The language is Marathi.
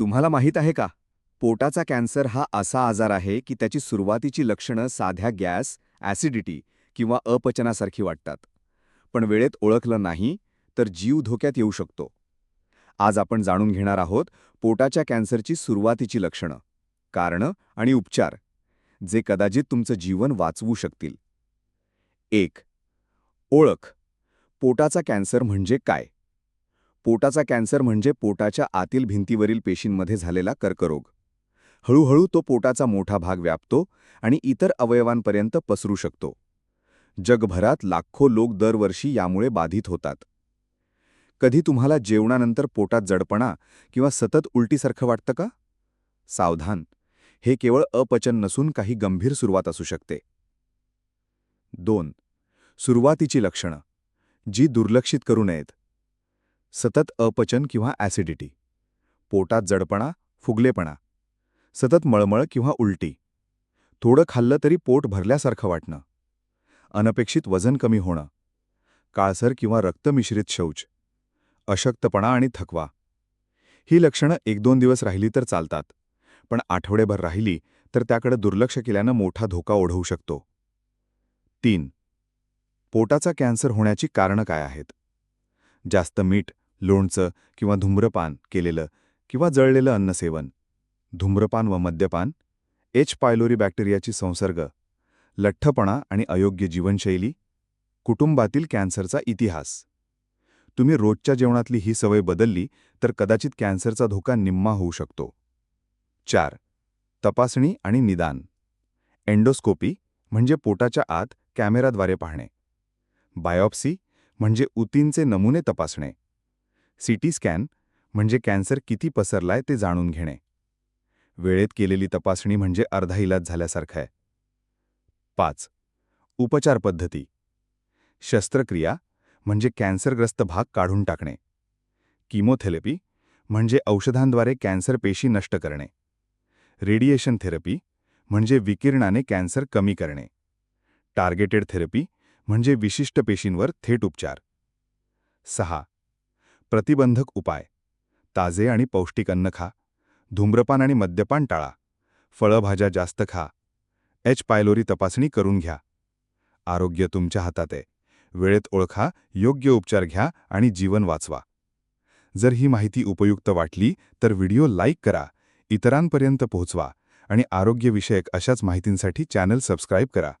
तुम्हाला माहीत आहे का? पोटाचा कॅन्सर हा असा आजार आहे की त्याची सुरुवातीची लक्षणं साध्या गॅस ॲसिडिटी किंवा अपचनासारखी वाटतात. पण वेळेत ओळखलं नाही तर जीव धोक्यात येऊ शकतो. आज आपण जाणून घेणार आहोत पोटाच्या कॅन्सरची सुरुवातीची लक्षणं कारणं आणि उपचार जे कदाचित तुमचं जीवन वाचवू शकतील. एक ओळख. पोटाचा कॅन्सर म्हणजे काय? पोटाचा कॅन्सर म्हणजे पोटाच्या आतील भिंतीवरील पेशींमध्ये झालेला कर्करोग. हळूहळू तो पोटाचा मोठा भाग व्यापतो आणि इतर अवयवांपर्यंत पसरू शकतो. जगभरात लाखो लोक दरवर्षी यामुळे बाधित होतात. कधी तुम्हाला जेवणानंतर पोटात जडपणा किंवा सतत उलटीसारखं वाटतं का? सावधान. हे केवळ अपचन नसून काही गंभीर सुरुवात असू शकते. दोन. सुरुवातीची लक्षणं. जी दुर्लक्षित करू नयेत. सतत अपचन किंवा ॲसिडिटी पोटात जडपणा फुगलेपणा. सतत मळमळ किंवा उलटी. थोडं खाल्लं तरी पोट भरल्यासारखं वाटणं. अनपेक्षित वजन कमी होणं. काळसर किंवा रक्तमिश्रित शौच. अशक्तपणा आणि थकवा. ही लक्षणं एक दोन दिवस राहिली तर चालतात. पण आठवडेभर राहिली तर त्याकडे दुर्लक्ष केल्यानं मोठा धोका ओढवू शकतो. तीन. पोटाचा कॅन्सर होण्याची कारणं काय आहेत? जास्त मीठ लोणचं किंवा धूम्रपान केलेलं किंवा जळलेलं अन्नसेवन. धूम्रपान व मद्यपान? एच. पायलोरी बॅक्टेरियाची संसर्ग लठ्ठपणा आणि अयोग्य जीवनशैली? कुटुंबातील कॅन्सरचा इतिहास. तुम्ही रोजच्या जेवणातली ही सवय बदलली तर कदाचित कॅन्सरचा धोका निम्मा होऊ शकतो. चार. तपासणी आणि निदान. एंडोस्कोपी म्हणजे पोटाच्या आत कॅमेराद्वारे पाहणे. बायोप्सी म्हणजे उतींचे नमुने तपासणे. सीटी स्कॅन म्हणजे कॅन्सर किती पसरलाय ते जाणून घेणे. वेळेत केलेली तपासणी म्हणजे अर्धा इलाज झाल्यासारखं आहे. पाच. उपचार पद्धती. शस्त्रक्रिया म्हणजे कॅन्सरग्रस्त भाग काढून टाकणे. किमोथेरपी म्हणजे औषधांद्वारे कॅन्सर पेशी नष्ट करणे. रेडिएशन थेरपी म्हणजे विकिरणाने कॅन्सर कमी करणे. टार्गेटेड थेरपी म्हणजे विशिष्ट पेशींवर थेट उपचार. सहा. प्रतिबंधक उपाय. ताजे आणि पौष्टिक अन्न खा. धूम्रपान आणि मद्यपान टाळा. फळभाज्या जास्त खा. एच. पायलोरी तपासणी करून घ्या. आरोग्य तुमच्या हातात आहे. वेळेत ओळखा योग्य उपचार घ्या आणि जीवन वाचवा. जर ही माहिती उपयुक्त वाटली तर व्हिडिओ लाईक करा इतरांपर्यंत पोहोचवा आणि आरोग्यविषयक अशाच माहितींसाठी चॅनल सबस्क्राईब करा.